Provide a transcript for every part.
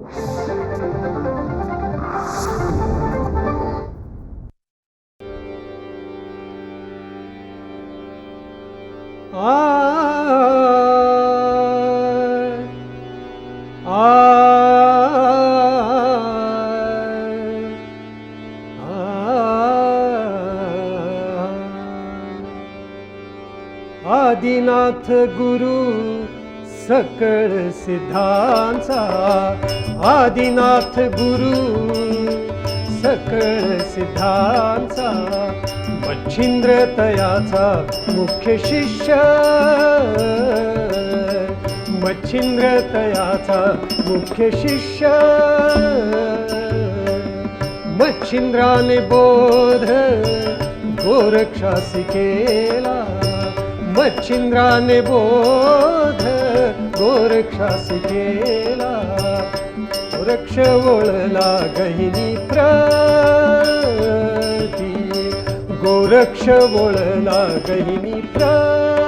आ आ आदिनाथ गुरु सकळ सिद्धांचा आदिनाथ गुरु सकळ सिद्धांचा मच्छिंद्र तयाचा मुख्य शिष्य मच्छिंद्र तयाचा मुख्य शिष्य मच्छिंद्राने बोध गोरक्षासी केला. मच्छिंद्राने बोध गोरक्षासी केला. गोरक्ष ओळला गहिनी प्रती. गोरक्ष ओळला गहिनी प्रती.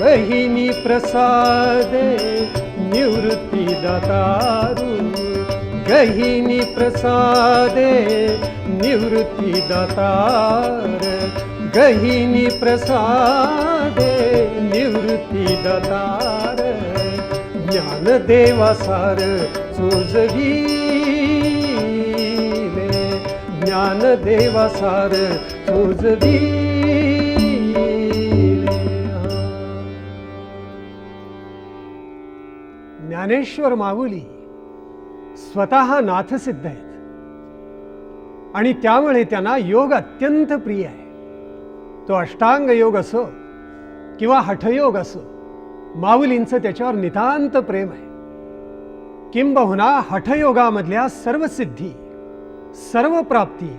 गहिनी प्रसादे निवृत्ती दातारू गहिनी प्रसादे निवृत्ती दातार गहिनी प्रसादे निवृत्ती दातार ज्ञानदेवासार ज्ञान देवासार चोजवीले ज्ञानेश्वर माऊली स्वतः नाथसिद्ध आहेत. आणि त्यामुळे त्यांना योग अत्यंत प्रिय आहे. तो अष्टांग योग असो किंवा हठयोग असो माऊलींचं त्याच्यावर नितांत प्रेम आहे. किंबहुना हठयोगामधल्या सर्व सिद्धी सर्व प्राप्ती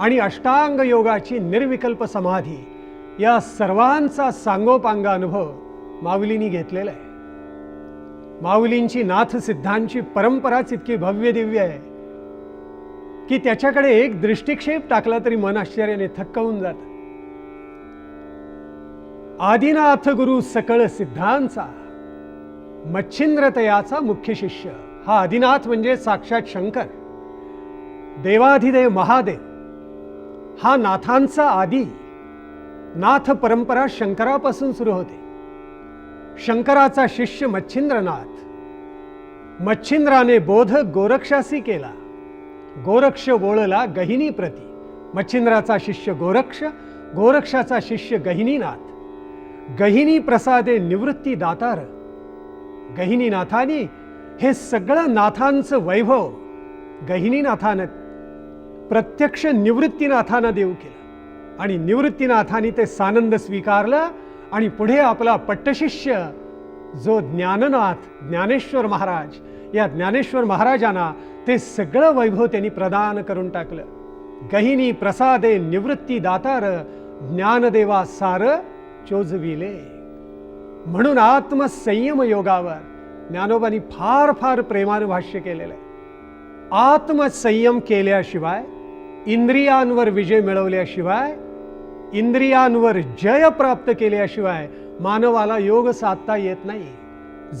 आणि अष्टांग योगाची निर्विकल्प समाधी या सर्वांचा सांगोपांग अनुभव माऊलींनी घेतलेला आहे. माऊलींची नाथ सिद्धांची परंपराच इतकी भव्य दिव्य आहे की त्याच्याकडे एक दृष्टिक्षेप टाकला तरी मन आश्चर्याने थक्क होऊन जातं. आदिनाथ गुरु सकळ सिद्धांचा मच्छिंद्रतयाचा मुख्य शिष्य. हा आदिनाथ म्हणजे साक्षात शंकर देवाधिदेव महादेव. हा नाथांचा आदी नाथ परंपरा शंकरापासून सुरू होते. शंकराचा शिष्य मच्छिंद्रनाथ. मच्छिंद्राने बोध गोरक्षासी केला. गोरक्ष बोळला गहिनी प्रती. मच्छिंद्राचा शिष्य गोरक्ष गोरक्षाचा शिष्य गहिनीनाथ. गहिनी प्रसादे निवृत्ती दातार. गहिनीनाथानी हे सगळं नाथांचं वैभव. गहिनीनाथानं प्रत्यक्ष निवृत्तीनाथानं देऊ केलं. आणि निवृत्तीनाथाने ते सानंद स्वीकारलं आणि पुढे आपला पट्टशिष्य जो ज्ञाननाथ ज्ञानेश्वर महाराज या ज्ञानेश्वर महाराजांना ते सगळं वैभव त्यांनी प्रदान करून टाकलं. गहिनी प्रसादे निवृत्ती दातार ज्ञानदेवा सार चोजविले. म्हणून आत्मसंयम योगावर ज्ञानोबांनी फार फार प्रेमानं भाष्य केलेलं आहे. आत्मसंयम केल्याशिवाय इंद्रियांवर विजय मिळवल्याशिवाय इंद्रियांवर जय प्राप्त केल्याशिवाय मानवाला योग साधता येत नाही.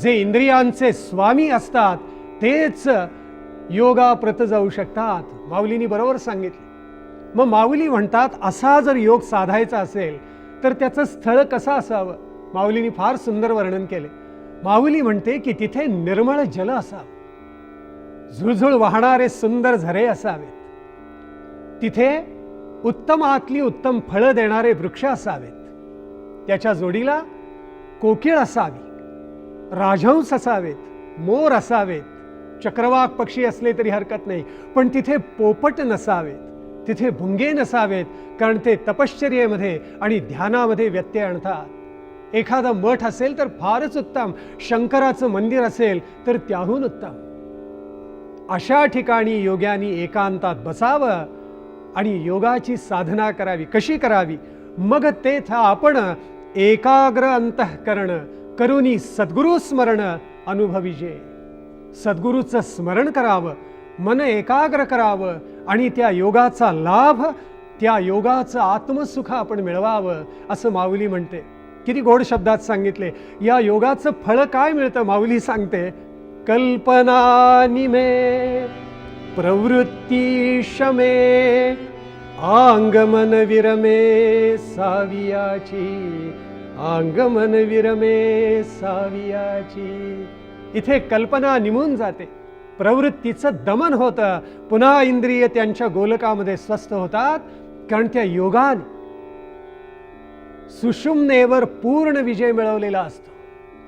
जे इंद्रियांचे स्वामी असतात तेच योगाप्रत जाऊ शकतात. माऊलीनी बरोबर सांगितले. मग माऊली म्हणतात असा जर योग साधायचा असेल तर त्याचं स्थळ कसं असावं? माऊलीने फार सुंदर वर्णन केले. माऊली म्हणते की तिथे निर्मळ जल असावं. झुळझुळ वाहणारे सुंदर झरे असावेत. तिथे उत्तमातली उत्तम फळं देणारे वृक्ष असावेत. त्याच्या जोडीला कोकिळ असावी. राजहंस असावेत. मोर असावेत. चक्रवाक पक्षी असले तरी हरकत नाही. पण तिथे पोपट नसावेत. तिथे भुंगे नसावेत कारण ते तपश्चर्येमध्ये आणि ध्यानामध्ये व्यत्यय आणतात. एखादा मठ असेल तर फारच उत्तम. शंकराचं मंदिर असेल तर त्याहून उत्तम. अशा ठिकाणी योग्यानी एकांतात बसावं आणि योगाची साधना करावी. कशी करावी? मग तेथ आपण एकाग्र अंतःकरण करुनी सद्गुरू स्मरण अनुभविजे. सद्गुरूचं स्मरण करावं मन एकाग्र करावं आणि त्या योगाचा लाभ त्या योगाचं आत्मसुख आपण मिळवावं असं माऊली म्हणते. किती गोड शब्दात सांगितले. या योगाचं फळ काय मिळतं माऊली सांगते. कल्पना निमे प्रवृत्ती शमे आंगमन विरमे सावियाची आंगमन विरमे सावियाची. इथे कल्पना निमून जाते. प्रवृत्तीचं दमन होतं. पुन्हा इंद्रिय त्यांच्या गोलकामध्ये स्वस्थ होतात. कारण त्या योगाने सुषुम्नेवर पूर्ण विजय मिळवलेला असतो.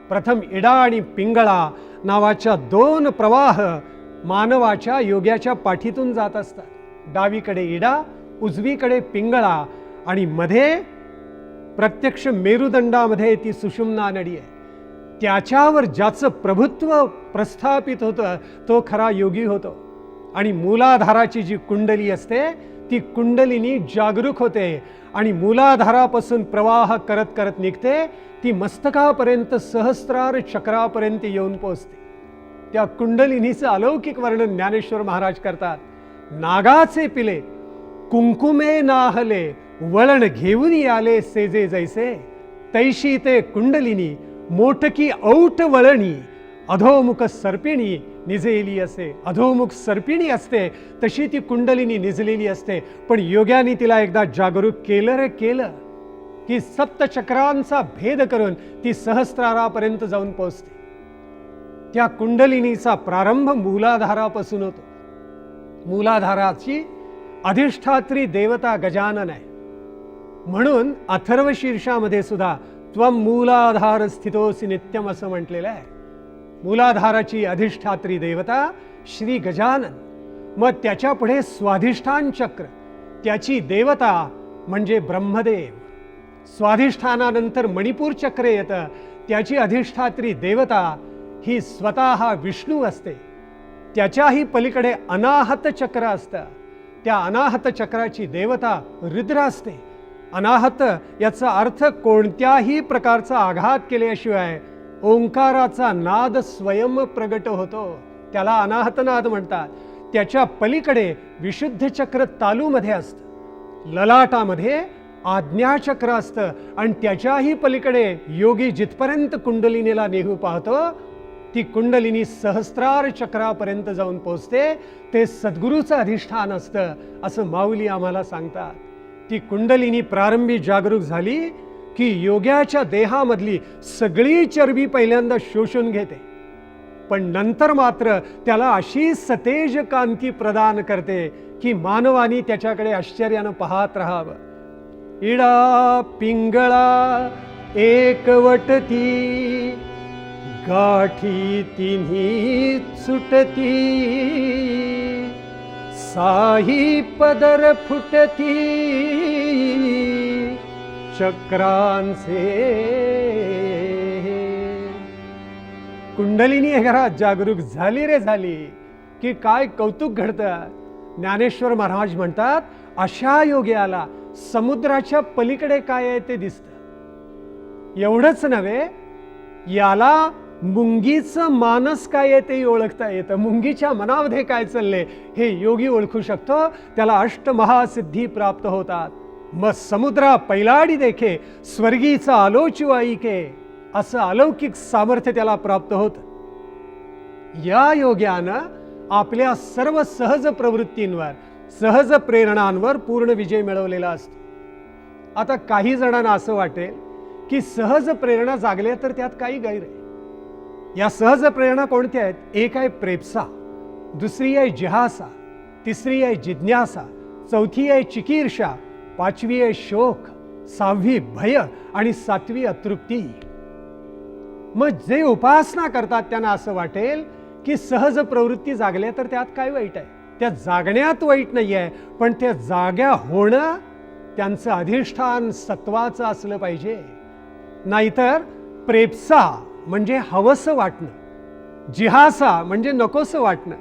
प्रथम इडा आणि पिंगळा नावाच्या दोन प्रवाह मानवाच्या योग्याच्या पाठीतून जात असतात. डावीकडे इडा उजवीकडे पिंगळा आणि मध्ये प्रत्यक्ष मेरुदंडामध्ये ती सुषुम्ना नडी आहे. त्याच्यावर ज्याचं प्रभुत्व प्रस्थापित होतं तो खरा योगी होतो. आणि मूलाधाराची जी कुंडली असते ती कुंडलिनी जागरूक होते आणि मूलाधारापासून प्रवाह करत करत निघते ती मस्तकापर्यंत सहस्रार चक्रापर्यंत येऊन पोचते त्या कुंडलिनीचं अलौकिक वर्णन ज्ञानेश्वर महाराज करतात. नागाचे पिले कुंकुमे नाहले वळण घेऊन आले सेजे जैसे तैशी ते कुंडलिनी मोठकी औट वळणी अधोमुख सर्पिणी निजेली असे अधोमुख सर्पिणी असते तशी ती कुंडलिनी निजलेली असते. पण योग्याने तिला एकदा जागरूक केलं रे केलं की सप्तचक्रांचा भेद करून ती सहस्रारापर्यंत जाऊन पोहोचते. त्या कुंडलिनीचा प्रारंभ मूलाधारापासून होतो. मूलाधाराची अधिष्ठात्री देवता गजानन आहे. म्हणून अथर्व शीर्षामध्ये सुद्धा त्वम मूलाधार स्थितोसी नित्यम असं म्हटलेलं आहे. मूलाधाराची अधिष्ठात्री देवता श्री गजानन. मग त्याच्या पुढे स्वाधिष्ठान चक्र. त्याची देवता म्हणजे ब्रह्मदेव. स्वाधिष्ठानानंतर मणिपूर चक्र येतं. त्याची अधिष्ठात्री देवता ही स्वतः विष्णू असते. त्याच्याही पलीकडे अनाहत चक्र असतं. त्या अनाहत चक्राची देवता रुद्र असते. अनाहत याचा अर्थ कोणत्याही प्रकारचा आघात केल्याशिवाय ओंकाराचा नाद स्वयं प्रगट होतो. त्याला अनाहत नाद म्हणतात. त्याच्या पलीकडे विशुद्ध चक्र तालूमध्ये असतं. ललाटामध्ये आज्ञाचक्र असतं आणि त्याच्याही पलीकडे योगी जिथपर्यंत कुंडलिनीला नेहू पाहतो ती कुंडलिनी सहस्रार चक्रापर्यंत जाऊन पोचते. ते सद्गुरूचं अधिष्ठान असतं असं माऊली आम्हाला सांगतात. ती कुंडलिनी प्रारंभी जागरूक झाली की योग्याच्या देहामधली सगळी चरबी पहिल्यांदा शोषून घेते. पण नंतर मात्र त्याला अशी सतेज कांती प्रदान करते की मानवानी त्याच्याकडे आश्चर्यानं पाहत राहावं. इडा पिंगळा एकवटती गाठी तिन्ही सुटती. साही पदर फुटती चक्रांचे कुंडलिनी हे घरात जागरूक झाली रे झाली की काय कौतुक घडतं? ज्ञानेश्वर महाराज म्हणतात अशा योग्याला समुद्राच्या पलीकडे काय आहे ते दिसतं. एवढंच नव्हे याला मुंगीचं मानस काय आहे तेही ओळखता येतं. मुंगीच्या मनामध्ये काय चाललंय हे योगी ओळखू शकतो. त्याला अष्टमहासिद्धी प्राप्त होतात. मग समुद्रा पैलाडी देखे स्वर्गीचा आलोचू ऐके. असं अलौकिक सामर्थ्य त्याला प्राप्त होतं. या योग्यानं आपल्या सर्व सहज प्रवृत्तींवर सहज प्रेरणांवर पूर्ण विजय मिळवलेला असतो. आता काही जणांना असं वाटेल की सहज प्रेरणा जागल्या तर त्यात काही गैर आहे. या सहज प्रेरणा कोणत्या आहेत? एक आहे प्रेपसा दुसरी आहे जिहासा तिसरी आहे जिज्ञासा चौथी आहे चिकीर्षा पाचवी आहे शोक सहावी भय आणि सातवी अतृप्ती. मग जे उपासना करतात त्यांना असं वाटेल की सहज प्रवृत्ती जागल्या तर त्यात काय वाईट आहे? त्या जागण्यात वाईट नाही आहे पण त्या जाग्या होणं त्यांचं अधिष्ठान सत्वाचं असलं पाहिजे. नाहीतर प्रेप्सा म्हणजे हवंसं वाटणं. जिहासा म्हणजे नकोसं वाटणं.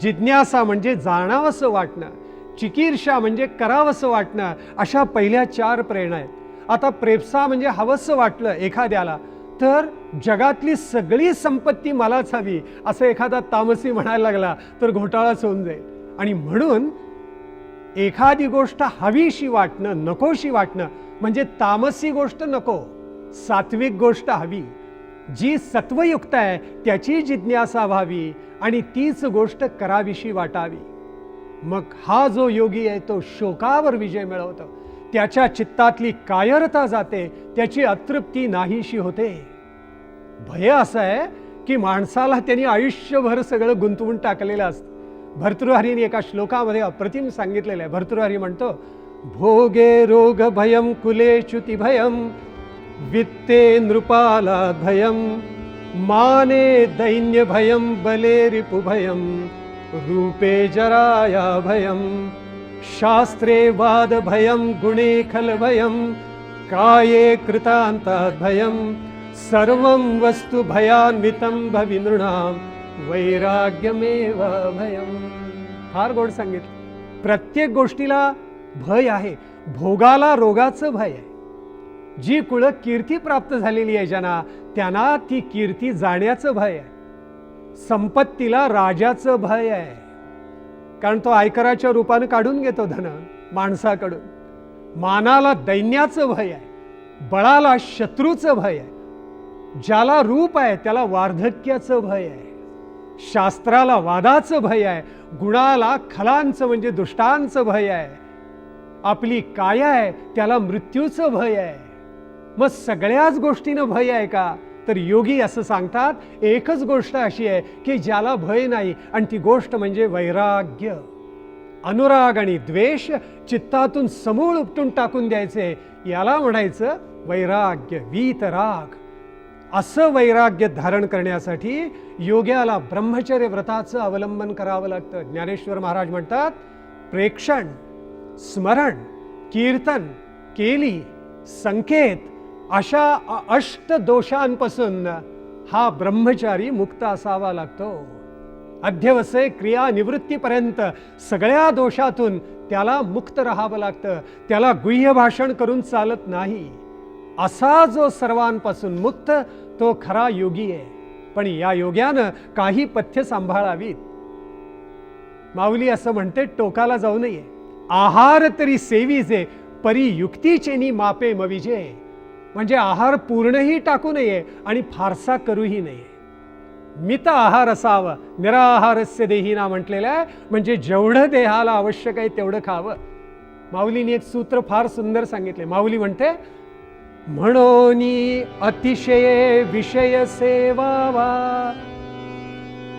जिज्ञासा म्हणजे जाणावंसं वाटणं. चिकीर्षा म्हणजे करावंसं वाटणं. अशा पहिल्या चार प्रेरणा आहेत. आता प्रेपसा म्हणजे हवंसं वाटलं एखाद्याला तर जगातली सगळी संपत्ती मलाच हवी असं एखादा तामसी म्हणायला लागला तर घोटाळाच होऊन जाईल. आणि म्हणून एखादी गोष्ट हवीशी वाटणं नकोशी वाटणं म्हणजे तामसी गोष्ट नको सात्विक गोष्ट हवी. जी सत्वयुक्त आहे त्याची जिज्ञासा व्हावी आणि तीच गोष्ट कराविषयी वाटावी. मग हा जो योगी आहे तो शोकावर विजय मिळवतो. त्याच्या चित्तातली कायरता जाते त्याची अतृप्ती नाहीशी होते. भय असं आहे की माणसाला त्यांनी आयुष्यभर सगळं गुंतवून टाकलेलं असतं. भर्तृहरीने एका श्लोकामध्ये अप्रतिम सांगितलेलं आहे. भर्तृहरी म्हणतो भोगे रोग भयम कुले च्युती भयम वित्ते नृपाला भयम माने दैन्य भयम बले रिपुभयम रूपे जराया भयम शास्त्रे वाद भयम गुणे खल भयम काये कृतांतात भयम सर्वं वस्तु भयान्वितं भविनृणां वैराग्यमेव भयम। फार गोड सांगितलं. प्रत्येक गोष्टीला भय आहे. भोगाला रोगाचं भय आहे. जी कुळं कीर्ती प्राप्त झालेली आहे ज्यांना त्यांना ती कीर्ती जाण्याचं भय आहे. संपत्तीला राजाचं भय आहे. कारण तो आयकराच्या रूपानं काढून घेतो धन माणसाकडून. मानाला दैन्याचं भय आहे. बळाला शत्रूचं भय आहे. ज्याला रूप आहे त्याला वार्धक्याचं भय आहे. शास्त्राला वादाचं भय आहे. गुणाला खलांचं म्हणजे दुष्टांचं भय आहे. आपली काया आहे त्याला मृत्यूचं भय आहे. मग सगळ्याच गोष्टीनं भय आहे का? तर योगी असं सांगतात एकच गोष्ट अशी आहे की ज्याला भय नाही आणि ती गोष्ट म्हणजे वैराग्य. अनुराग आणि द्वेष चित्तातून समूळ उपटून टाकून द्यायचे. याला म्हणायचं वैराग्य वीतराग असं वैराग्य धारण करण्यासाठी योग्याला ब्रह्मचर्य व्रताचं अवलंबन करावं लागतं. ज्ञानेश्वर महाराज म्हणतात प्रेक्षण स्मरण कीर्तन केली संकेत अशा अष्ट दोषांपासून हा ब्रह्मचारी मुक्त असावा लागतो. अध्यवसे क्रिया निवृत्तीपर्यंत सगळ्या दोषातून त्याला मुक्त राहावं लागतं. त्याला गुह्य भाषण करून चालत नाही. असा जो सर्वांपासून मुक्त तो खरा योगी आहे. पण या योग्यानं काही पथ्य सांभाळावीत. माऊली असं म्हणते टोकाला जाऊ नये. आहार तरी सेवीजे परी युक्तीचेनी मापे मविजे. म्हणजे आहार पूर्णही टाकू नये आणि फारसा करूही नये. मित आहार असावं निराहारस्य देहीना म्हटलेलं आहे. म्हणजे जेवढं देहाला आवश्यक आहे तेवढं खावं. माऊलीने एक सूत्र फार सुंदर सांगितले. माऊली म्हणते म्हणून अतिशय विषय सेवावा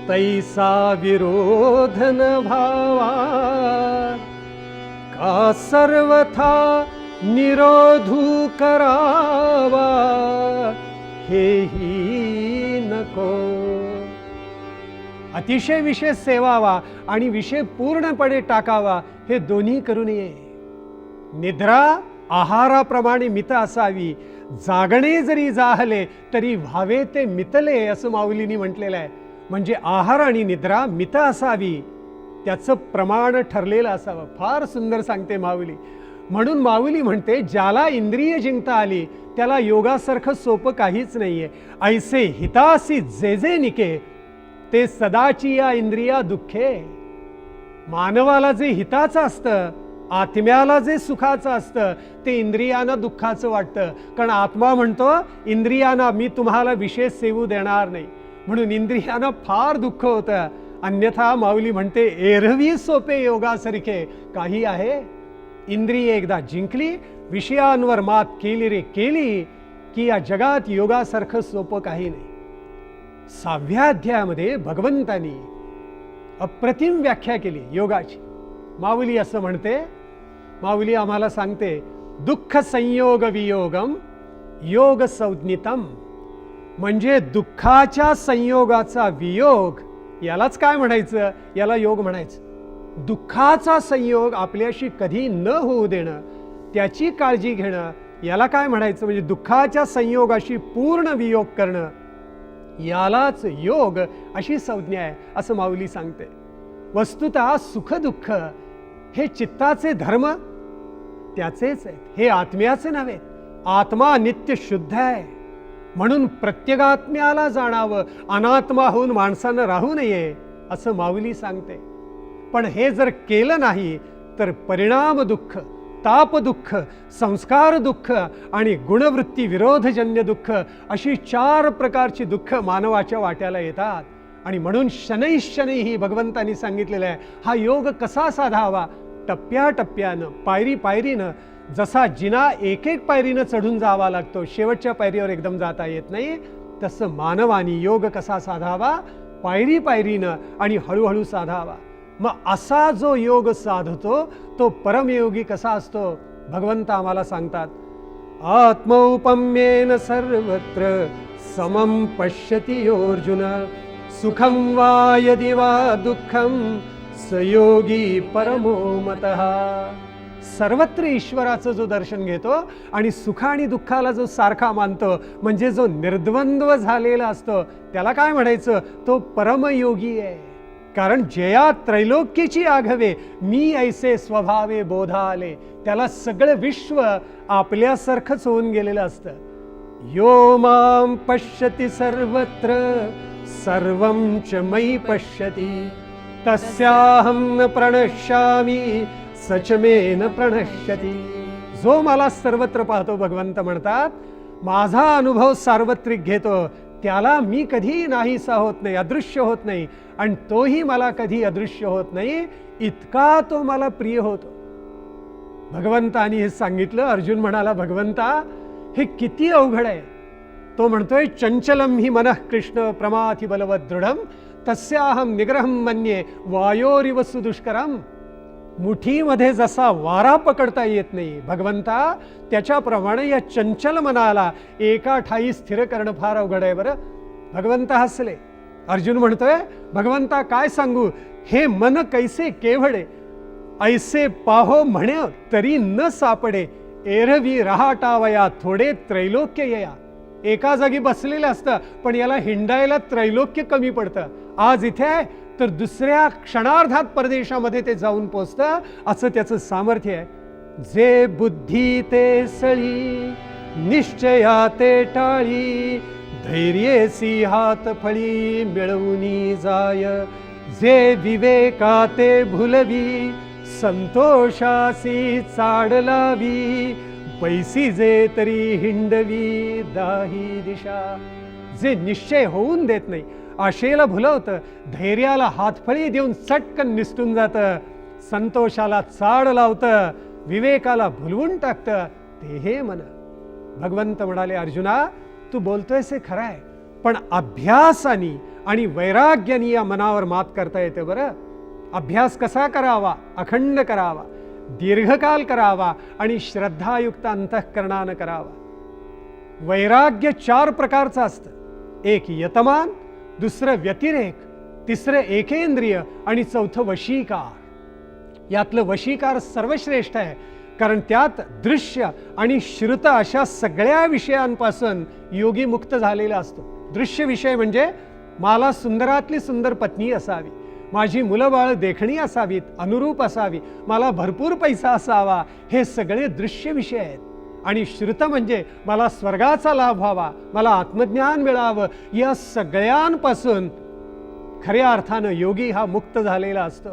तैसा विरोधन भावा का सर्वथा निरोधू करावा हेही नको. अतिशय विषय सेवावा आणि विषय पूर्णपणे टाकावा हे दोन्ही करू नये. निद्रा आहाराप्रमाणे मित असावी. जागणे जरी जाहले तरी व्हावे ते मितले असं माऊलीनी म्हटलेलं आहे. म्हणजे आहार आणि निद्रा मित असावी. त्याचं प्रमाण ठरलेलं असावं. फार सुंदर सांगते माऊली. म्हणून माऊली म्हणते ज्याला इंद्रिय जिंकता आली त्याला योगासारखं सोपं काहीच नाहीये. ऐसे हितासी जे जे निके ते सदाची या इंद्रिया दुःखे. मानवाला जे हिताचं असतं आत्म्याला जे सुखाचं असतं ते इंद्रियांना दुःखाचं वाटतं. कारण आत्मा म्हणतो इंद्रियांना मी तुम्हाला विशेष सेवू देणार नाही. म्हणून इंद्रियांना फार दुःख होतं. अन्यथा माऊली म्हणते एरवी सोपे योगासारखे काही आहे? इंद्रिय एकदा जिंकली विषयांवर मात केली रे केली की या जगात योगासारखं सोपं काही नाही. सहाव्या अध्यायामध्ये भगवंतानी अप्रतिम व्याख्या केली योगाची. माऊली असं म्हणते माऊली आम्हाला सांगते दुःख संयोग वियोगम योग संज्ञितम. म्हणजे दुःखाच्या संयोगाचा वियोग यालाच काय म्हणायचं? याला योग म्हणायचं. दुःखाचा संयोग आपल्याशी कधी न होऊ देणं त्याची काळजी घेणं याला काय म्हणायचं? म्हणजे दुःखाच्या संयोगाशी पूर्ण वियोग करणं यालाच योग अशी संज्ञा आहे असं माऊली सांगते. वस्तुत सुखदुःख हे चित्ताचे धर्म त्याचेच आहेत. हे आत्म्याचे नव्हे आत्मा नित्य शुद्ध आहे. म्हणून प्रत्येगात्म्याला जाणावं अनात्मा होऊन माणसानं राहू नये असं माऊली सांगते. पण हे जर केलं नाही तर परिणाम दुःख ताप दुःख संस्कार दुःख आणि गुणवृत्ती विरोधजन्य दुःख अशी चार प्रकारची दुःख मानवाच्या वाट्याला येतात. आणि म्हणून शनै ही भगवंतांनी सांगितलेलं आहे हा योग कसा साधावा? टप्प्याटप्प्यानं पायरी पायरीनं जसा जिना एक एक पायरीनं चढून जावा लागतो शेवटच्या पायरीवर एकदम जाता येत नाही तसं मानवानी योग कसा साधावा? पायरी पायरीनं आणि हळूहळू साधावा. मग असा जो योग साधतो तो परमयोगी कसा असतो? भगवंत आम्हाला सांगतात आत्मौपम्येन सर्वत्र समं पश्यति अर्जुन सुखं वा यदि वा दुःखं स योगी परमो मतः. सर्वत्र ईश्वराचं जो दर्शन घेतो आणि सुख आणि दुःखाला जो सारखा मानतो म्हणजे जो निर्द्वंद्व झालेला असतो त्याला काय म्हणायचं? तो परमयोगी आहे. कारण जया त्रैलोक्याची आघवे मी ऐसे स्वभावे बोधा आले त्याला सगळं विश्व आपल्यासारखंच होऊन गेलेलं असतं. यो माम पश्यति सर्वत्र सर्वं च मयि पश्यति तस्याहं न प्रणश्यामी सच मे न प्रणश्यति। जो मला सर्वत्र पाहतो भगवंत म्हणतात माझा अनुभव सार्वत्रिक घेतो त्याला मी कधी नाहीसा होत नाही अदृश्य होत नाही आणि तोही मला कधी अदृश्य होत नाही इतका तो मला प्रिय होतो. भगवंतानी हे सांगितलं अर्जुन म्हणाला भगवंता हे किती अवघड आहे. तो म्हणतोय चंचलम ही मनः कृष्ण प्रमाथि बलवत दृढम तस्याहम निग्रहम मन्ये वायोरिव सुदुष्करम मुठीमध्ये जसा वारा पकडता येत नाही. भगवंता त्याच्याप्रमाणे या चंचल मनाला एका ठाई स्थिर करणं फार अवघड आहे बरं. भगवंत हसले. अर्जुन म्हणतोय भगवंता काय सांगू? हे मन कैसे केवडे? ऐसे पाहो म्हणे तरी न सापडे. एरवी रहाटावया थोडे त्रैलोक्य येया. एका जागी बसलेलं असतं पण याला हिंडायला त्रैलोक्य कमी पडतं. आज इथे आहे तर दुसऱ्या क्षणार्धात परदेशामध्ये ते जाऊन पोचतं. असं त्याचं सामर्थ्य आहे. जे बुद्धी ते सळी निश्चया ते टाळी धैर्येसी हात फळी मिळवूनी जाय. जे विवेका ते भुलवी संतोषासी चाड लावी पैसी जे तरी हिंडवी दाही दिशा. जे निश्चय होऊन देत नाही आशेला भुलवतं धैर्याला हातफळी देऊन चटकन निसटून जातं. संतोषाला चाड लावतं. विवेकाला भुलवून टाकतं. ते हे मन. भगवंत म्हणाले अर्जुना तू बोलतोयस हे खरं आहे पण अभ्यासानी आणि वैराग्यानी या मनावर मात करता येते बरं. अभ्यास कसा करावा? अखंड करावा. दीर्घकाल करावा आणि श्रद्धायुक्त अंतःकरणानं करावा. वैराग्य चार प्रकारचं असतं. एक यतमान दुसरं व्यतिरेक तिसरं एकेंद्रिय आणि चौथं वशीकार. यातलं वशीकार सर्वश्रेष्ठ आहे कारण त्यात दृश्य आणि श्रुत अशा सगळ्या विषयांपासून योगी मुक्त झालेला असतो. दृश्य विषय म्हणजे मला सुंदरातली सुंदर पत्नी असावी माझी मुलं बाळ देखणी असावीत अनुरूप असावी मला भरपूर पैसा असावा हे सगळे दृश्य विषय आहेत. आणि श्रुत म्हणजे मला स्वर्गाचा लाभ व्हावा मला आत्मज्ञान मिळावं या सगळ्यांपासून खऱ्या अर्थानं योगी हा मुक्त झालेला असतो.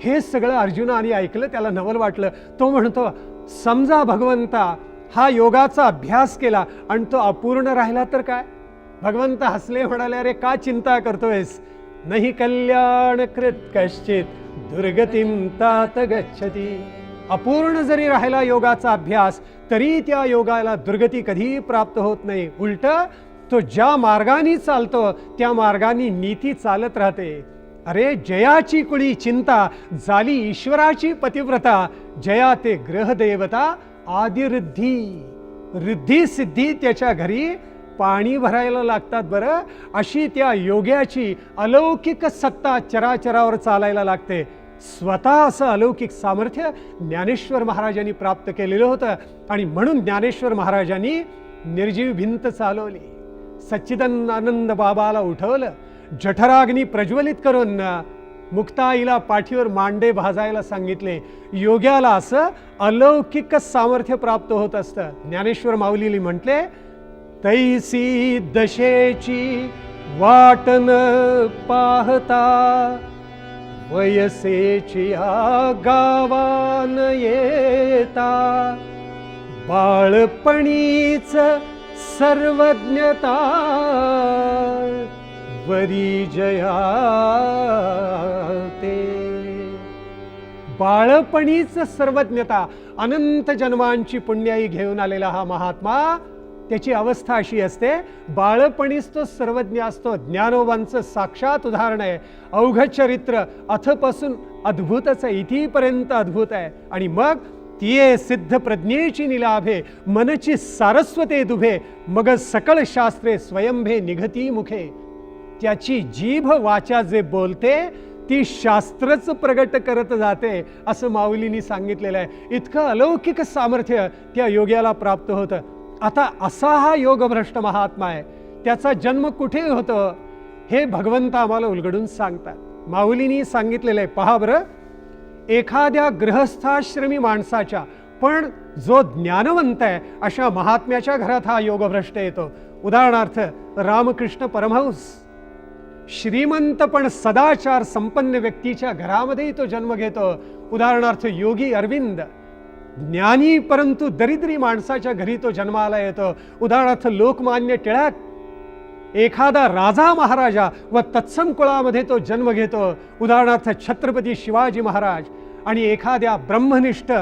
हे सगळं अर्जुनाने ऐकलं त्याला नवल वाटलं. तो म्हणतो समजा भगवंता हा योगाचा अभ्यास केला आणि तो अपूर्ण राहिला तर काय? भगवंत हसले म्हणाले अरे का चिंता करतोयस? नाही कल्याण कृत कश्चित दुर्गतीम तात गच्छती. अपूर्ण जरी राहिला योगाचा अभ्यास तरी त्या योगाला दुर्गती कधीही प्राप्त होत नाही. उलट तो ज्या मार्गाने चालतो त्या मार्गाने नीती चालत राहते. अरे जयाची कुळी चिंता झाली ईश्वराची पतिव्रता. जया ते ग्रहदेवता आदिरिद्धी रिद्धी सिद्धी त्याच्या घरी पाणी भरायला लागतात बरं. अशी त्या योग्याची अलौकिक सत्ता चराचरावर चालायला लागते. स्वतः असं अलौकिक सामर्थ्य ज्ञानेश्वर महाराजांनी प्राप्त केलेलं होतं. आणि म्हणून ज्ञानेश्वर महाराजांनी निर्जीव भिंत चालवली. सच्चिदानंद बाबाला उठवलं. जठराग्नी प्रज्वलित करून मुक्ताईला पाठीवर मांडे भाजायला सांगितले. योग्याला असं अलौकिक सामर्थ्य प्राप्त होत असतं. ज्ञानेश्वर माऊलीली म्हटले तैसी दशेची वाटन पाहता वयसेची गावान येता बाळपणीच सर्वज्ञता वरी जया ते बाळपणीच सर्वज्ञता अनंत जन्मांची पुण्याई घेऊन आलेला हा महात्मा त्याची अवस्था अशी असते बाळपणीच तो सर्वज्ञ असतो ज्ञानोबांचं साक्षात उदाहरण आहे. अवघ चरित्र अथपासून अद्भुतच आहे इथीपर्यंत अद्भुत आहे. आणि मग तिये सिद्ध प्रज्ञेची निलाभे मनची सारस्वते दुभे मग सकळ शास्त्रे स्वयंभे निघती मुखे. त्याची जीभ वाचा जे बोलते ती शास्त्रच प्रगट करत जाते असं माऊलीनी सांगितलेलं आहे. इतकं अलौकिक सामर्थ्य त्या योग्याला प्राप्त होतं. आता असा हा योगभ्रष्ट महात्मा आहे. त्याचा जन्म कुठे होतं हे भगवंत आम्हाला उलगडून सांगतात. माऊलीनी सांगितलेलं आहे पहा बरं एखाद्या गृहस्थाश्रमी माणसाच्या पण जो ज्ञानवंत आहे अशा महात्म्याच्या घरात हा योगभ्रष्ट येतो. उदाहरणार्थ रामकृष्ण परमहंस. श्रीमंत पण सदाचार संपन्न व्यक्तीच्या घरामध्येही तो जन्म घेतो. उदाहरणार्थ योगी अरविंद. ज्ञानी परंतु दरिद्री माणसाच्या घरी तो जन्माला येतो. उदाहरणार्थ लोकमान्य टिळक एखादा राजा महाराजा व तत्सम कुळामध्ये तो जन्म घेतो. उदाहरणार्थ छत्रपती शिवाजी महाराज आणि एखाद्या ब्रह्मनिष्ठ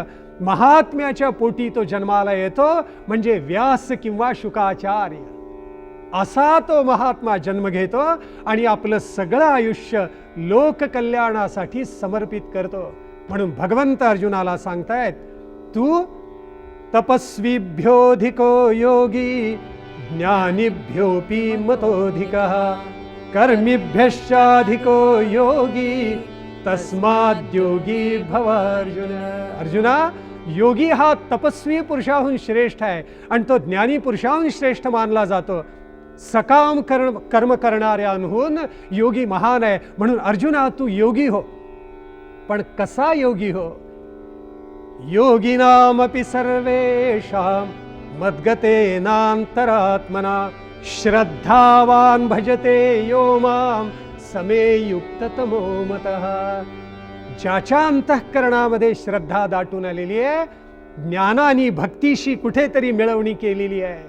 महात्म्याच्या पोटी तो जन्माला येतो म्हणजे व्यास किंवा शुकाचार्य. असा तो महात्मा जन्म घेतो आणि आपलं सगळं आयुष्य लोककल्याणासाठी समर्पित करतो. म्हणून भगवंत अर्जुनाला सांगतायत तू तपस्वीभ्योधिको योगी, ज्ञानिभ्योऽपि मतोऽधिकः। कर्मिभ्यश्चाधिको योगी, तस्माद्योगी भव अर्जुन। अर्जुना, योगी हा तपस्वी पुरुषाहून श्रेष्ठ आहे आणि तो ज्ञानी पुरुषाहून श्रेष्ठ मानला जातो। सकाम कर्म कर्म करणाऱ्यांहून योगी महान आहे, म्हणून अर्जुना तू योगी हो। पण कसा योगी हो? योगिनामपि सर्वेषां मद्गतेनान्तरात्मना श्रद्धावान् भजते यो मां समे युक्ततमो मतः। ज्याच्या अंतःकरणामध्ये श्रद्धा दाटून आलेली आहे ज्ञानानी भक्तीशी कुठेतरी मिळवणी केलेली आहे.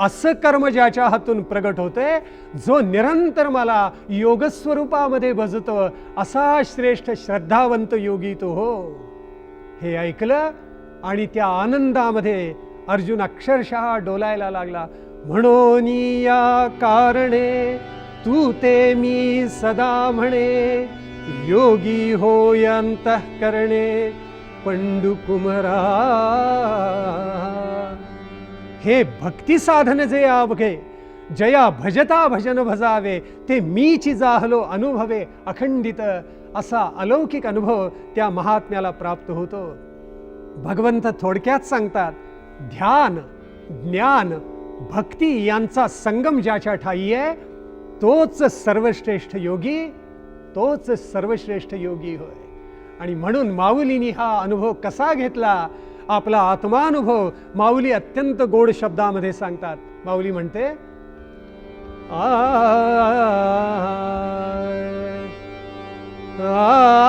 असं कर्म ज्याच्या हातून प्रगट होते जो निरंतर मला योगस्वरूपामध्ये भजतो असा श्रेष्ठ श्रद्धावंत योगी तो हो. हे ऐकलं आणि त्या आनंदामध्ये अर्जुन अक्षरशः डोलायला लागला. म्हणून या कारणे तू ते मी सदा म्हणे योगी होय अंतःकरणे पंडुकुमरा. हे भक्ती साधन जे अवघे जया भजता भजन भजावे ते मीची जाहलो अनुभवे अखंडित असा अलौकिक अनुभव त्या महात्म्याला प्राप्त होतो. भगवंत थोडक्यात सांगतात ध्यान ज्ञान भक्ती यांचा संगम ज्याच्या ठाई आहे तोच सर्वश्रेष्ठ योगी तोच सर्वश्रेष्ठ योगी होय. आणि म्हणून माऊलीनी हा अनुभव कसा घेतला? आपला आत्मानुभव माऊली अत्यंत गोड शब्दामध्ये सांगतात. माऊली म्हणते आ इंद्रिये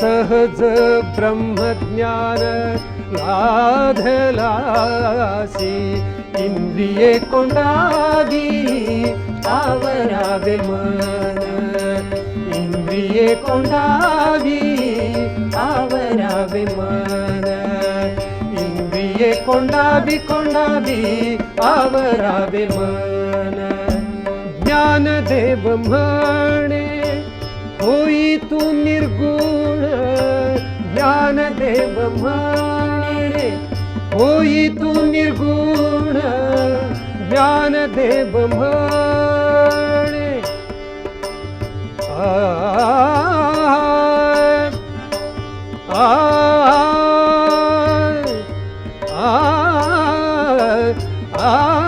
सहज ब्रह्मज्ञान लाधलासी इंद्रिये कोंडावी आवरावे मन. इंद्रिये कोंडावी आवरावे मन. इंद्रिये कोंडावी कोंडावी आवरावे मन. ज्ञान ज्ञानदेव म्हणे होई तू निर्गुण ज्ञानदेव माने. होई तू निर्गुण ज्ञानदेव माने. आ आ आ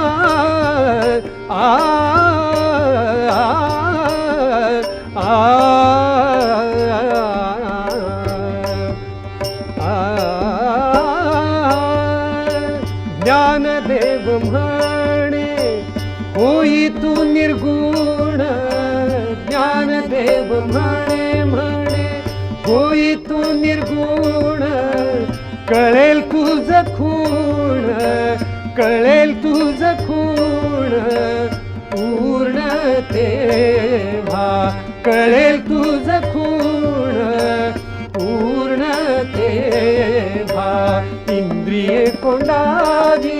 कळेल तुझ खूण पूर्ण तेव्हा कळेल तुझ खूण पूर्ण तेव्हा इंद्रिये कोंडावी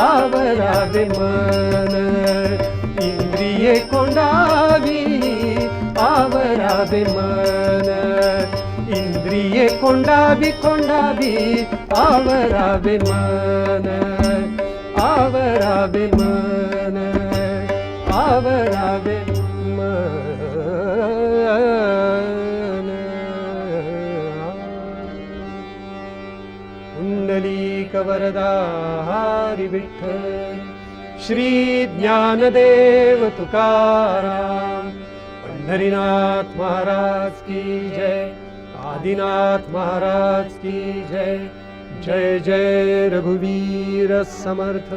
आवरावे मन इंद्रिये कोंडावी आवरावे मन इंद्रिये कोंडावी कोंडावी आवरावे मन आवरावे मन आवरावे मन कुंडलीक वरदा विठ्ठल श्री ज्ञानदेव तुकाराम पंढरीनाथ महाराज की जय आदिनाथ महाराज की जय। जय जय रघुवीर समर्थ